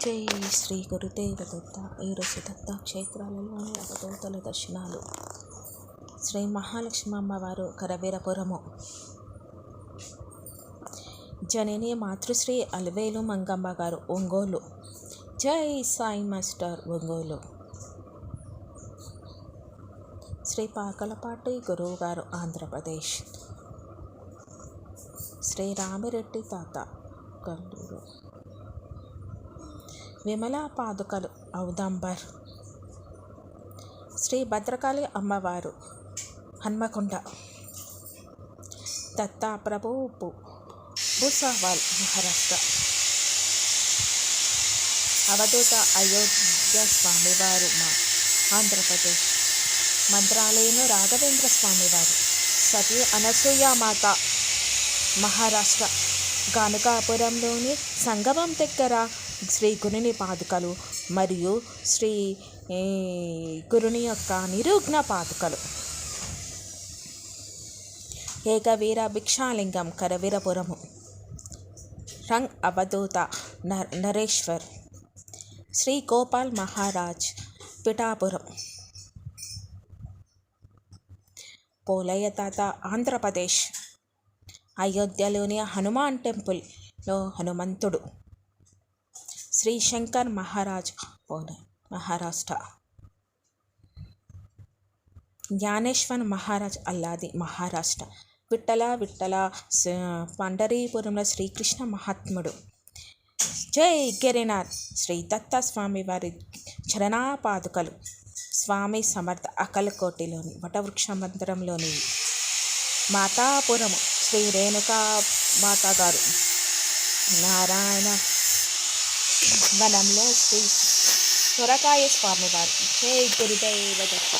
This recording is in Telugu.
జై శ్రీ గురుదేవ దత్త ఈరోజు దత్త క్షేత్రాలలోని అవధూతల దర్శనాలు. శ్రీ మహాలక్ష్మి అమ్మవారు కరవీరపురము. జనని మాతృశ్రీ అలివేలు మంగమ్మ గారు ఒంగోలు. జై సాయి మాస్టర్ ఒంగోలు. శ్రీ పాకలపాటి గురువు గారు ఆంధ్రప్రదేశ్. శ్రీ రామిరెడ్డి తాత కల్లూరు విమలా పాదుకలు ఔదాంబర్ శ్రీ భద్రకాళి అమ్మవారు హన్మకొండ. దత్తా ప్రభువు భూసావాల్ మహారాష్ట్ర. అవధూత అయోధ్య స్వామివారు మా ఆంధ్రప్రదేశ్. మంత్రాలయను రాఘవేంద్ర స్వామివారు సతీ అనసూయమాత మహారాష్ట్ర. గానుకాపురంలోని సంగమం దగ్గర శ్రీ గురుని పాదుకలు మరియు శ్రీ గురుని యొక్క నిరుగ్న పాదుకలు. ఏకవీర భిక్షాలింగం కరవీరపురము. రంగ్ అవధూత నరేశ్వర్. శ్రీ గోపాల్ మహారాజ్ పిఠాపురం. పోలయ్య తాత ఆంధ్రప్రదేశ్. అయోధ్యలోని హనుమాన్ టెంపుల్లో హనుమంతుడు. శ్రీ శంకర్ మహారాజ్ పూణే మహారాష్ట్ర. జ్ఞానేశ్వర్ మహారాజ్ అల్లాది మహారాష్ట్ర. విట్టల విట్టల పండరీపురంలో శ్రీకృష్ణ మహాత్ముడు. జై గిరినాథ్. శ్రీ దత్త స్వామి వారి చరణాపాదుకలు. స్వామి సమర్థ అకలకోటిలోని వటవృక్ష మందిరంలోని మాతాపురం శ్రీ రేణుకా మాత గారు. నారాయణ వనంలో శ్రీ సొరకాయ స్వామి వారు. జై గురుదేవ దత్త